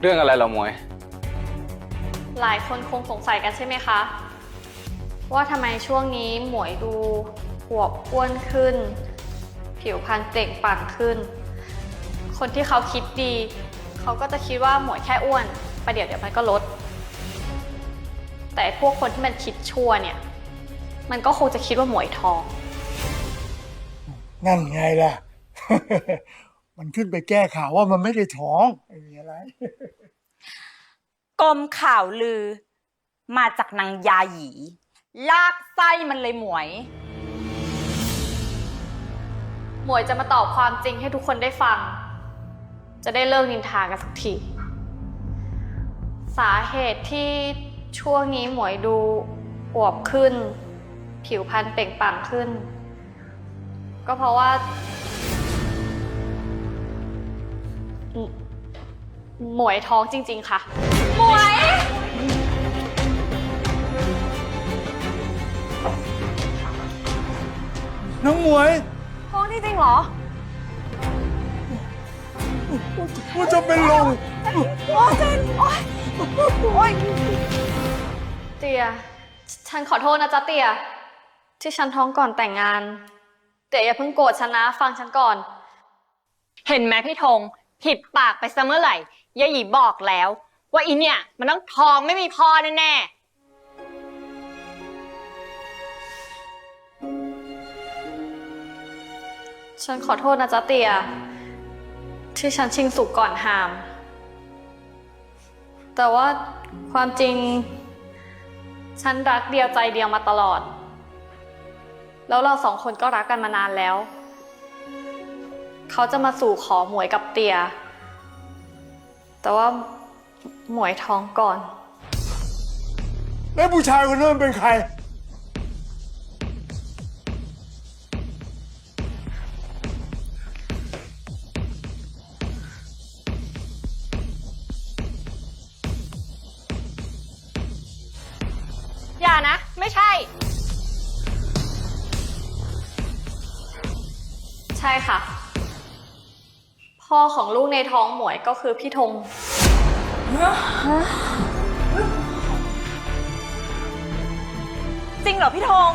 เรื่องอะไรเหราหมวย หลายคนคงสงสัยกันใช่ไหมคะ ว่าทำไมช่วงนี้หมวยดูอวบอ้วนขึ้น ผิวพรรณเปล่งปลั่งขึ้น คนที่เขาคิดดี เขาก็จะคิดว่าหมวยแค่อ้วนประเดี๋ยวเดี๋ยวมันก็ลด แต่พวกคนที่มันคิดชั่วเนี่ย มันก็คงจะคิดว่าหมวยท้อง นั่นไงล่ะ มันขึ้นไปแก้ข่าวว่ามันไม่ได้ท้องไม่มีอะไร กรมข่าวลือ มาจากนางยาหยี ลากไส้มันเลยหมวย หมวยจะมาตอบความจริงให้ทุกคนได้ฟัง จะได้เลิกนินทากันสักที สาเหตุที่ช่วงนี้หมวยดูอวบขึ้น ผิวพรรณเปล่งปลั่งขึ้น ก็เพราะว่า หมหมวยท้องจริง ๆ ค่ะ หมวย น้องหมวยท้องจริงๆเหรอ ว่าจะเป็นลมโอ้ยเจนโอ้ยโอ้ยเตีย ฉันขอโทษนะจ๊ะเตีย ที่ฉันท้องก่อนแต่งงาน เตียอย่าเพิ่งโกรธฉันนะฟังฉันก่อน เห็นไหมพี่ธงผิดปากไปซะเมื่อไหร่ยายหยีบอกแล้ว ว่าอีเนี่ย มันต้องทองไม่มีพ่อแน่ฉันขอโทษนะจ๊ะเตีย ที่ฉันชิงสุกก่อนหาม แต่ว่าความจริง ฉันรักเดียวใจเดียวมาตลอด แล้วเราสองคนก็รักกันมานานแล้ว เขาจะมาสู่ขอหมวยกับเตีย แต่ว่า หมวยท้องก่อน แล้วผู้ชายคนนั้นเป็นใครๆอย่านะ ไม่ใช่ ใช่ค่ะ พ่อของลูกในท้องหมวยก็คือพี่ธง จริงเหรอพี่ธง